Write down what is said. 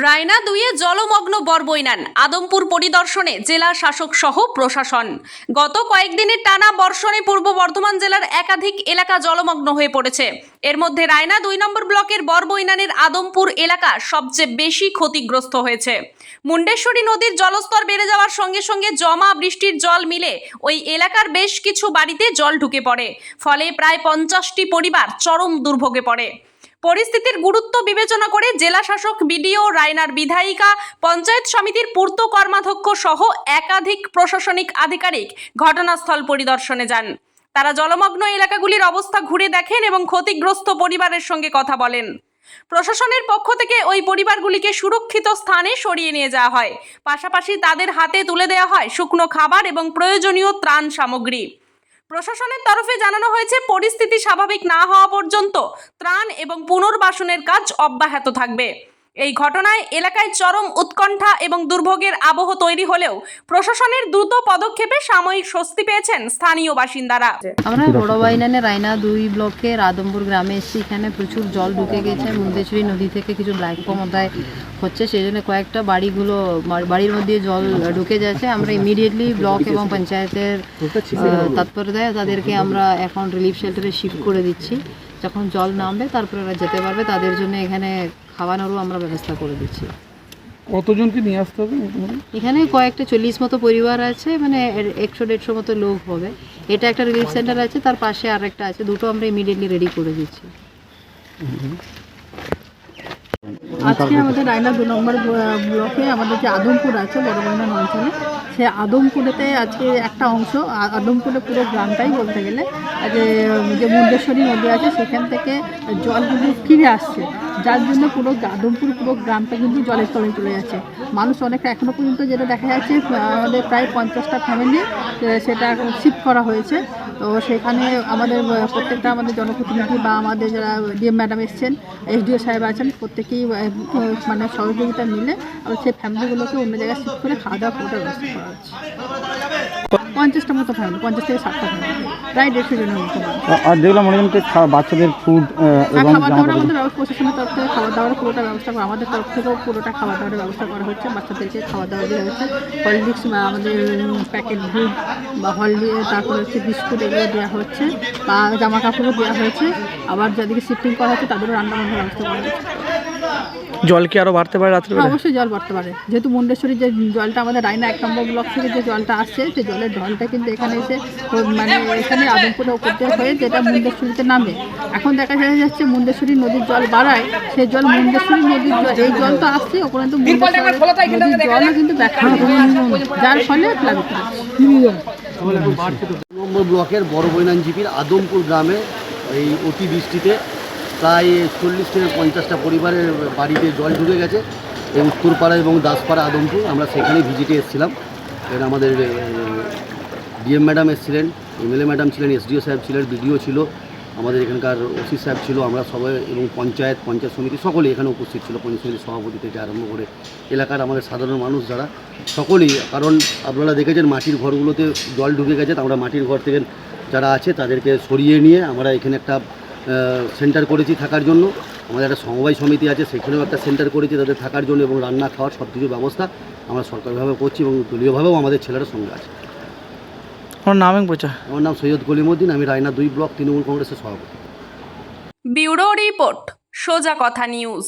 রায়না দুইয়ে জলমগ্ন বরবৈনান আদমপুর পরিদর্শনে জেলা শাসক সহ প্রশাসন। গত কয়েকদিনের টানা বর্ষণে পূর্ব বর্ধমান জেলার একাধিক এলাকা জলমগ্ন হয়ে পড়েছে। এর মধ্যে রায়না দুই নম্বর ব্লকের বরবৈনানের আদমপুর এলাকা সবচেয়ে বেশি ক্ষতিগ্রস্ত হয়েছে। মুন্ডেশ্বরী নদীর জলস্তর বেড়ে যাওয়ার সঙ্গে সঙ্গে জমা বৃষ্টির জল মিলে ওই এলাকার বেশ কিছু বাড়িতে জল ঢুকে পড়ে। ফলে প্রায় পঞ্চাশটি পরিবার চরম দুর্ভোগে পড়ে। পরিস্থিতির গুরুত্ব বিবেচনা করে জেলা শাসক বিডিও রায়নার বিধায়িকা, পঞ্চায়েত সমিতির পূর্ত কর্মাধ্যক্ষ সহ একাধিক প্রশাসনিক আধিকারিক ঘটনাস্থল পরিদর্শনে যান। তারা জলমগ্ন এলাকাগুলির অবস্থা ঘুরে দেখেন এবং ক্ষতিগ্রস্ত পরিবারের সঙ্গে কথা বলেন। প্রশাসনের পক্ষ থেকে ওই পরিবারগুলিকে সুরক্ষিত স্থানে সরিয়ে নিয়ে যাওয়া হয়। পাশাপাশি তাদের হাতে তুলে দেওয়া হয় শুকনো খাবার এবং প্রয়োজনীয় ত্রাণ সামগ্রী। প্রশাসনের তরফে জানানো হয়েছে, পরিস্থিতি স্বাভাবিক না হওয়া পর্যন্ত ত্রাণ এবং পুনর্বাসনের কাজ অব্যাহত থাকবে। এই ঘটনায় এলাকায় চরম উৎকণ্ঠা এবং দুর্ভোগের আবহ তৈরি হলেও প্রশাসনের দ্রুত পদক্ষেপে সাময়িক স্বস্তি পেয়েছেন স্থানীয় বাসিন্দারা। আমরা বড় বাইনানে রায়না দুই ব্লকের আদমপুর গ্রামে এসেছি। এখানে প্রচুর জল ঢুকে গেছে। মুন্দেশ্বরী নদী থেকে কিছু ব্ল্যাক মতায় হচ্ছে। সেই জন্য কয়েকটা বাড়িগুলো বাড়ির মধ্যে জল ঢুকে যাচ্ছে। আমরা ইমিডিয়েটলি ব্লক এবং পঞ্চায়েতের তৎপরতায় তাদেরকে আমরা এখন রিলিফ শেল্টারে শিফট করে দিচ্ছি। যখন জল নামবে তারপরে ওরা যেতে পারবে। তাদের জন্য এখানে খাওয়ানোরও আমরা ব্যবস্থা করে দিচ্ছি। কতজনকে নিয়ে আসতে হবে এখানে কয়েকটা চল্লিশ মতো পরিবার আছে মানে একশো দেড়শো মতো লোক হবে। এটা একটা রিলিফ সেন্টার আছে তার পাশে আর একটা আছে দুটো আমরা ইমিডিয়েটলি রেডি করে দিচ্ছি। আজকে আমাদের রায়না দু নম্বর ব্ল- ব্লকে আমাদের যে আদমপুর আছে বড়বাইনান অঞ্চলে। সে আদমপুরেতে আজকে একটা অংশ আদমপুরে পুরো গ্রামটাই বলতে গেলে যে যে মুন্ডেশ্বরী নদী আছে সেখান থেকে জল কিন্তু ফিরে আসছে। যার জন্য পুরো আদমপুর পুরো গ্রামটা কিন্তু জলের তলে চলে যাচ্ছে। মানুষ অনেকটা এখনও পর্যন্ত যেটা দেখা যাচ্ছে আমাদের প্রায় পঞ্চাশটা ফ্যামিলি সেটা শিফট করা হয়েছে। তো সেখানে আমাদের প্রত্যেকটা আমাদের জনপ্রতিনিধি বা আমাদের যারা ডিএম ম্যাডাম এসছেন, এসডিও সাহেব আছেন, প্রত্যেকেই মানে সহযোগিতা মিলে আর সেই ফ্যামিলিগুলোকে অন্য জায়গায় শিফট করে খাওয়া দাওয়া করার ব্যবস্থা করা হচ্ছে। পঞ্চাশটা মতো ফ্যামিলি পঞ্চাশ থেকে ষাটটা ফ্যামিলি প্রায় দেড়শো জনের মতো আর দেখলাম অনেকজনকে খা- বাচ্চাদের ফুড এবং খাবার দাবার আমাদের প্রশাসনের তরফ থেকে খাবার দাবারের পুরোটা ব্যবস্থা করা আমাদের তরফ থেকেও পুরোটা খাবার দাবারের ব্যবস্থা করা হচ্ছে বাচ্চাদেরকে খাবার দাবার দেওয়া হচ্ছে। হললিক্স বা আমাদের প্যাকেট দুধ বা হলদি তারপরে হচ্ছে বিস্কুট এগুলো দেওয়া হচ্ছে বা জামা কাপড়ও দেওয়া হয়েছে। আবার যাদেরকে শিফটিং করা হচ্ছে তাদেরও রান্না বান্নার ব্যবস্থা করা হচ্ছে। জল কি আরও বাড়তে পারে রাত্রে হ্যাঁ, অবশ্যই জল বাড়তে পারে। যেহেতু মুন্ডেশ্বরী যে জলটা আমাদের রায়না এক নম্বর ব্লক থেকে যে জলটা আসছে সেই জলের ঢলটা কিন্তু এখানে এসে মানে এখানে আদমপুরে উপর দিয়ে হয়ে যেটা মুন্ডেশ্বরীতে নামে। এখন দেখা যায় যাচ্ছে মুন্ডেশ্বরী নদীর জল বাড়ায় সেই জল মুন্ডেশ্বরী নদীর জল এই জল তো আসছে ওখানে তো মুন্ডেশ্বরী নদীর জলও কিন্তু ব্যাখ্যা যার ফলে প্লাবিত নম্বর ব্লকের বড় বৈনান জিপির আদমপুর গ্রামে এই অতিবৃষ্টিতে প্রায় চল্লিশ থেকে পঞ্চাশটা পরিবারের বাড়িতে জল ঢুকে গেছে। এই উত্তরপাড়া এবং দাসপাড়া, আদমপুর, আমরা সেখানে ভিজিটে এসেছিলাম। এখানে আমাদের ডিএম ম্যাডাম এসেছিলেন, এমএলএ ম্যাডাম ছিলেন, এসডিও সাহেব ছিলেন, বিডিও ছিল, আমাদের এখানকার ওসি সাহেব ছিল, আমরা সবাই এবং পঞ্চায়েত পঞ্চায়েত সমিতি সকলেই এখানে উপস্থিত ছিল, পঞ্চায়েত সমিতির সভাপতি থেকে আরম্ভ করে এলাকার আমাদের সাধারণ মানুষ যারা, সকলেই, কারণ আপনারা দেখেছেন মাটির ঘরগুলোতে জল ঢুকে গেছে আমরা মাটির ঘর থেকে যারা আছে তাদেরকে সরিয়ে নিয়ে আমরা এখানে একটা সেন্টার করেছি থাকার জন্য। আমাদের একটা সমবায় সমিতি আছে সেখানেও একটা সেন্টার করেছি তাদের থাকার জন্য এবং রান্না খাওয়ার সব কিছু ব্যবস্থা আমরা সরকারিভাবে করছি এবং দলীয়ভাবেও আমাদের ছেলেরা সঙ্গে আছে। আমার নাম এবং পরিচয়? আমার নাম সৈয়দ কলিমুদ্দিন আমি রায়না দুই ব্লক তৃণমূল কংগ্রেসের সভাপতি। বিউরো রিপোর্ট সোজা কথা নিউজ।